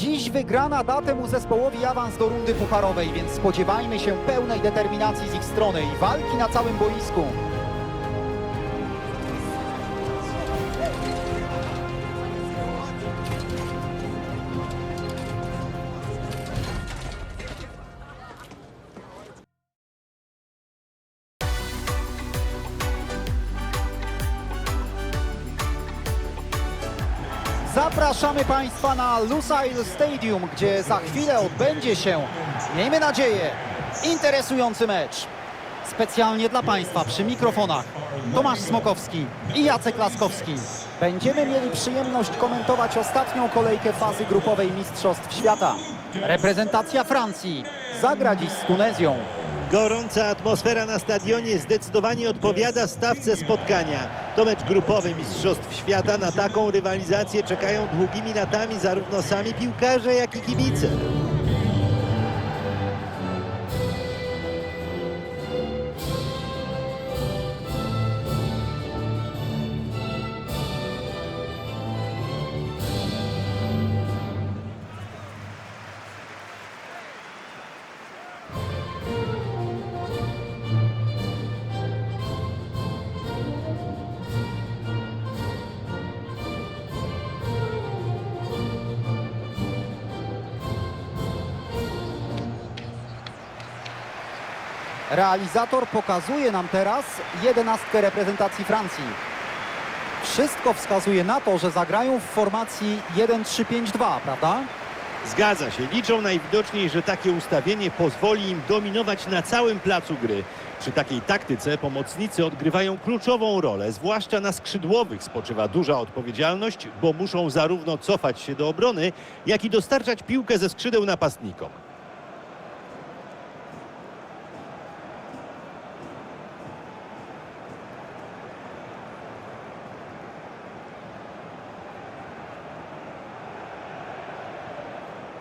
Dziś wygrana da temu zespołowi awans do rundy pucharowej, więc spodziewajmy się pełnej determinacji z ich strony i walki na całym boisku. Zapraszamy Państwa na Lusail Stadium, gdzie za chwilę odbędzie się, miejmy nadzieję, interesujący mecz. Specjalnie dla Państwa przy mikrofonach Tomasz Smokowski i Jacek Laskowski. Będziemy mieli przyjemność komentować ostatnią kolejkę fazy grupowej Mistrzostw Świata. Reprezentacja Francji zagra dziś z Tunezją. Gorąca atmosfera na stadionie zdecydowanie odpowiada stawce spotkania. To mecz grupowy Mistrzostw Świata. Na taką rywalizację czekają długimi latami zarówno sami piłkarze, jak i kibice. Realizator pokazuje nam teraz jedenastkę reprezentacji Francji. Wszystko wskazuje na to, że zagrają w formacji 1-3-5-2, prawda? Zgadza się. Liczą najwidoczniej, że takie ustawienie pozwoli im dominować na całym placu gry. Przy takiej taktyce pomocnicy odgrywają kluczową rolę, zwłaszcza na skrzydłowych spoczywa duża odpowiedzialność, bo muszą zarówno cofać się do obrony, jak i dostarczać piłkę ze skrzydeł napastnikom.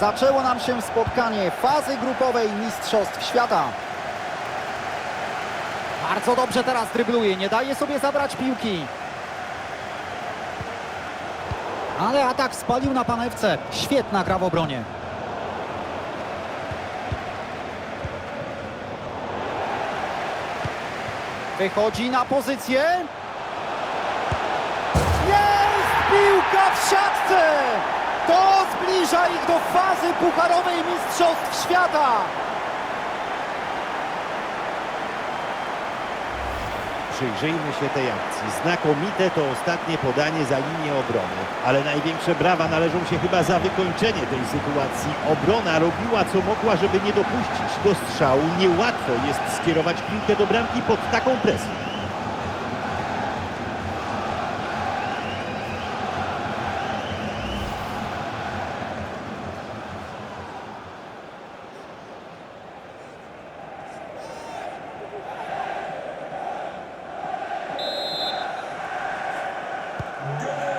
Zaczęło nam się spotkanie fazy grupowej Mistrzostw Świata. Bardzo dobrze teraz drybluje, nie daje sobie zabrać piłki. Ale atak spalił na panewce. Świetna gra w obronie. Wychodzi na pozycję. Jest piłka w siatce! To zbliża ich do fazy pucharowej Mistrzostw Świata! Przyjrzyjmy się tej akcji. Znakomite to ostatnie podanie za linię obrony, ale największe brawa należą się chyba za wykończenie tej sytuacji. Obrona robiła co mogła, żeby nie dopuścić do strzału. Niełatwo jest skierować piłkę do bramki pod taką presją.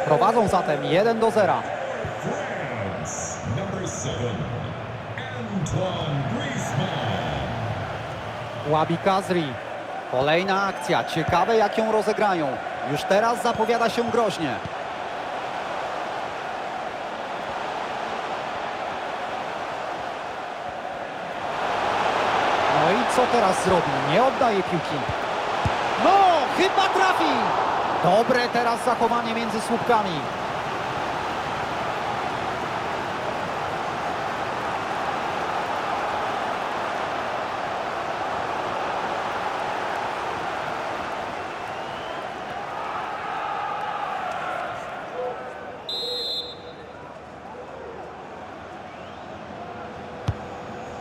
Prowadzą zatem 1 do 0. France, number seven, Antoine Griezmann. Łabi Kazri. Kolejna akcja. Ciekawe jak ją rozegrają. Już teraz zapowiada się groźnie. No i co teraz zrobi? Nie oddaje piłki. No, chyba trafi. Dobre teraz zachowanie między słupkami.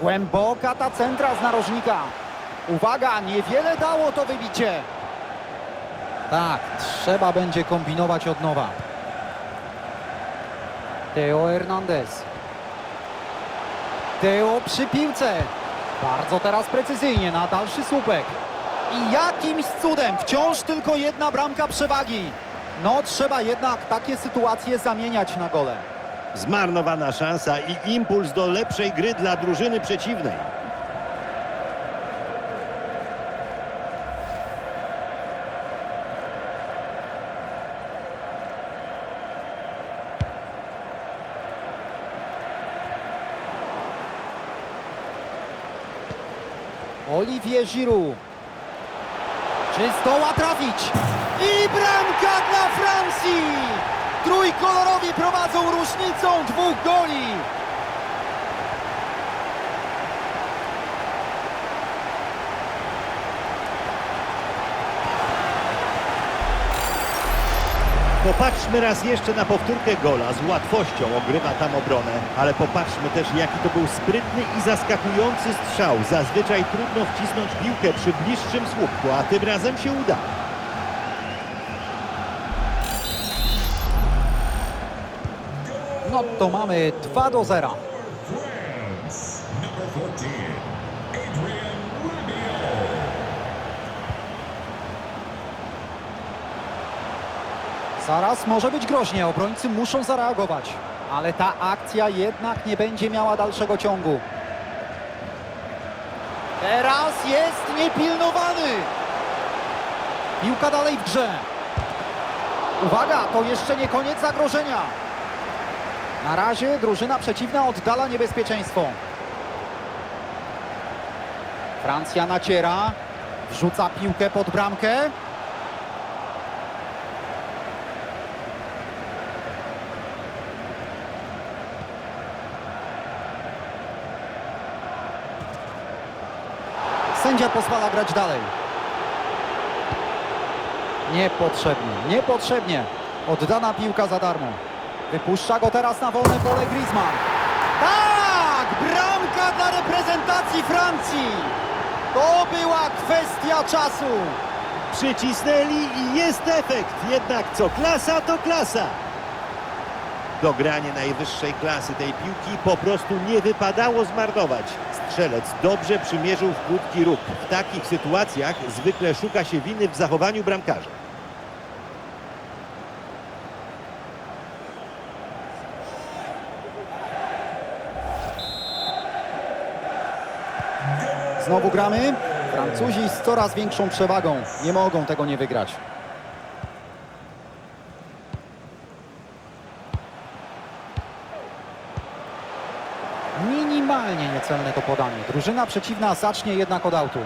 Głęboka ta centra z narożnika. Uwaga, niewiele dało to wybicie. Tak, trzeba będzie kombinować od nowa. Teo Hernandez. Teo przy piłce. Bardzo teraz precyzyjnie na dalszy słupek. I jakimś cudem wciąż tylko jedna bramka przewagi. No trzeba jednak takie sytuacje zamieniać na gole. Zmarnowana szansa i impuls do lepszej gry dla drużyny przeciwnej. Olivier Giroud. Czy zdoła trafić? I bramka dla Francji! Trójkolorowi prowadzą różnicą dwóch goli. Popatrzmy raz jeszcze na powtórkę gola. Z łatwością ogrywa tam obronę, ale popatrzmy też jaki to był sprytny i zaskakujący strzał. Zazwyczaj trudno wcisnąć piłkę przy bliższym słupku, a tym razem się uda. No to mamy 2 do 0. Zaraz może być groźnie, obrońcy muszą zareagować. Ale ta akcja jednak nie będzie miała dalszego ciągu. Teraz jest niepilnowany. Piłka dalej w grze. Uwaga, to jeszcze nie koniec zagrożenia. Na razie drużyna przeciwna oddala niebezpieczeństwo. Francja naciera, wrzuca piłkę pod bramkę. Sędzia pozwala grać dalej. Niepotrzebnie, niepotrzebnie. Oddana piłka za darmo. Wypuszcza go teraz na wolne pole Griezmann. Tak! Bramka dla reprezentacji Francji! To była kwestia czasu. Przycisnęli i jest efekt. Jednak co klasa, to klasa. Dogranie najwyższej klasy tej piłki po prostu nie wypadało zmarnować. Strzelec dobrze przymierzył w krótki róg. W takich sytuacjach zwykle szuka się winy w zachowaniu bramkarza. Znowu gramy. Francuzi z coraz większą przewagą. Nie mogą tego nie wygrać. Minimalnie niecelne to podanie. Drużyna przeciwna zacznie jednak od autu.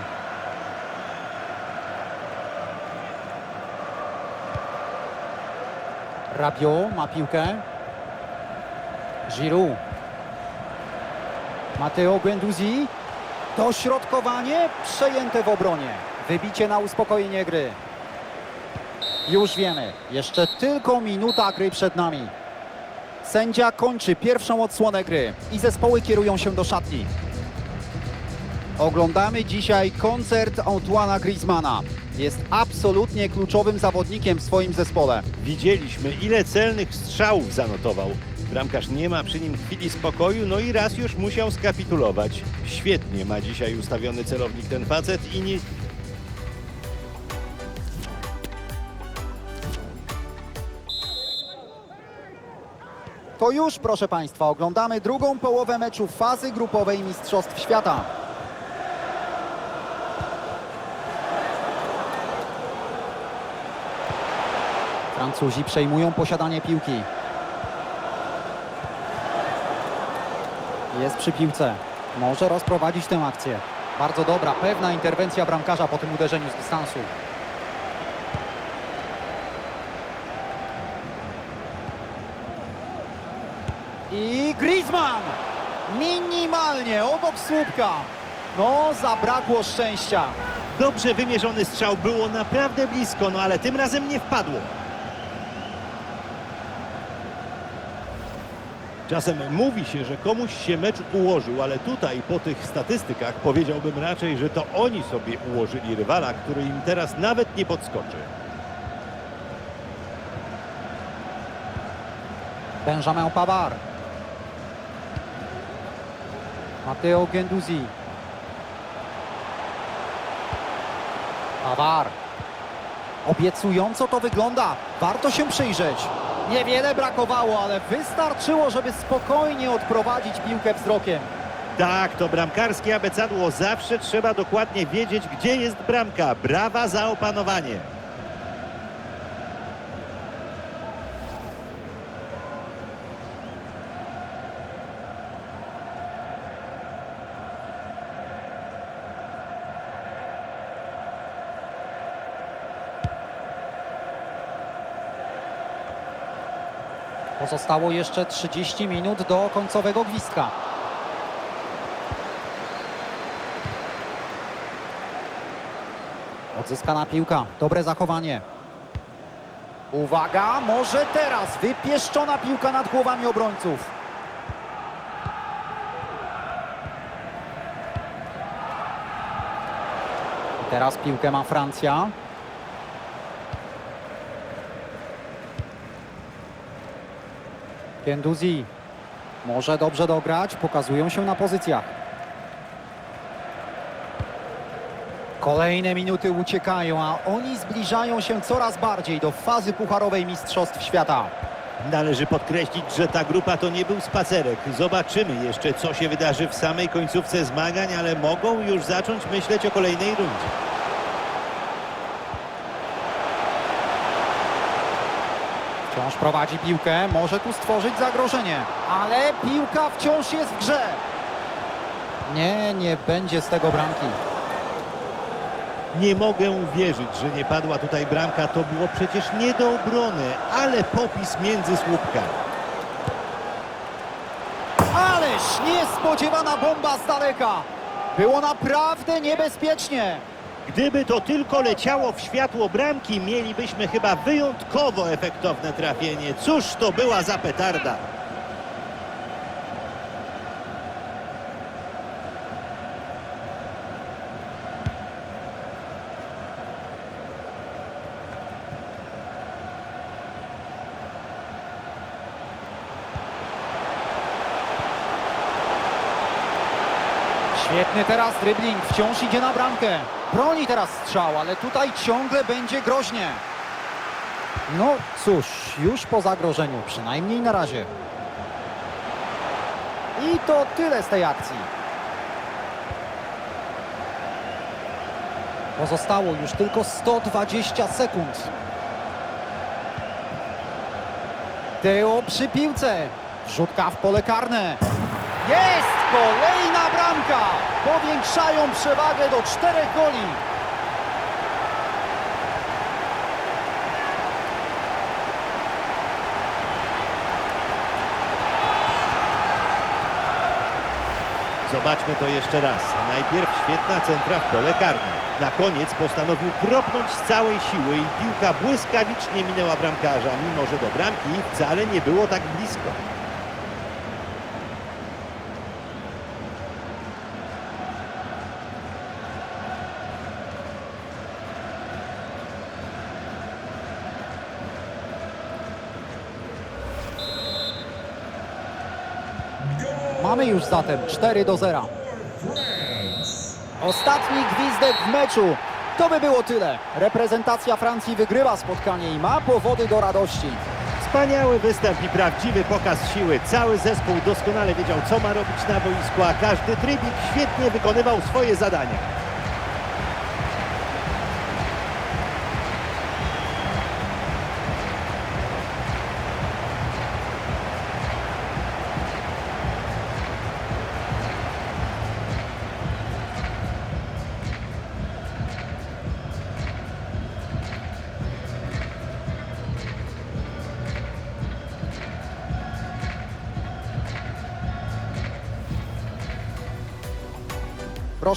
Rabiot ma piłkę. Giroud. Matteo Guendouzi. Dośrodkowanie przejęte w obronie. Wybicie na uspokojenie gry. Już wiemy, jeszcze tylko minuta gry przed nami. Sędzia kończy pierwszą odsłonę gry i zespoły kierują się do szatni. Oglądamy dzisiaj koncert Antoine'a Griezmana. Jest absolutnie kluczowym zawodnikiem w swoim zespole. Widzieliśmy, ile celnych strzałów zanotował. Bramkarz nie ma przy nim chwili spokoju, no i raz już musiał skapitulować. Świetnie ma dzisiaj ustawiony celownik ten facet i nie, To już, proszę Państwa, oglądamy drugą połowę meczu fazy grupowej Mistrzostw Świata. Francuzi przejmują posiadanie piłki. Jest przy piłce. Może rozprowadzić tę akcję. Bardzo dobra, pewna interwencja bramkarza po tym uderzeniu z dystansu. I Griezmann! Minimalnie obok słupka. No, zabrakło szczęścia. Dobrze wymierzony strzał, było naprawdę blisko, no ale tym razem nie wpadło. Czasem mówi się, że komuś się mecz ułożył, ale tutaj po tych statystykach powiedziałbym raczej, że to oni sobie ułożyli rywala, który im teraz nawet nie podskoczy. Benjamin Pavard. Matteo Genduzi. Pavard. Obiecująco to wygląda. Warto się przyjrzeć. Niewiele brakowało, ale wystarczyło, żeby spokojnie odprowadzić piłkę wzrokiem. Tak, to bramkarskie abecadło. Zawsze trzeba dokładnie wiedzieć, gdzie jest bramka. Brawa za opanowanie. Pozostało jeszcze 30 minut do końcowego gwizdka. Odzyskana piłka, dobre zachowanie. Uwaga, może teraz wypieszczona piłka nad głowami obrońców. Teraz piłkę ma Francja. Kenduzi może dobrze dograć, pokazują się na pozycjach. Kolejne minuty uciekają, a oni zbliżają się coraz bardziej do fazy pucharowej Mistrzostw Świata. Należy podkreślić, że ta grupa to nie był spacerek. Zobaczymy jeszcze, co się wydarzy w samej końcówce zmagań, ale mogą już zacząć myśleć o kolejnej rundzie. Wciąż prowadzi piłkę, może tu stworzyć zagrożenie, ale piłka wciąż jest w grze. Nie, nie będzie z tego bramki. Nie mogę uwierzyć, że nie padła tutaj bramka. To było przecież nie do obrony, ale popis między słupkami. Ależ niespodziewana bomba z daleka. Było naprawdę niebezpiecznie. Gdyby to tylko leciało w światło bramki, mielibyśmy chyba wyjątkowo efektowne trafienie. Cóż to była za petarda? Świetny teraz dribbling, wciąż idzie na bramkę. Broni teraz strzał, ale tutaj ciągle będzie groźnie. No cóż, już po zagrożeniu, przynajmniej na razie. I to tyle z tej akcji. Pozostało już tylko 120 sekund. Teo przy piłce. Rzutka w pole karne. Jest kolejna bramka! Powiększają przewagę do czterech goli. Zobaczmy to jeszcze raz. Najpierw świetna centra w pole karne. Na koniec postanowił kropnąć z całej siły i piłka błyskawicznie minęła bramkarza, mimo że do bramki wcale nie było tak blisko. Mamy już zatem 4 do 0. France. Ostatni gwizdek w meczu. To by było tyle. Reprezentacja Francji wygrywa spotkanie i ma powody do radości. Wspaniały występ i prawdziwy pokaz siły. Cały zespół doskonale wiedział, co ma robić na boisku, a każdy trybik świetnie wykonywał swoje zadania.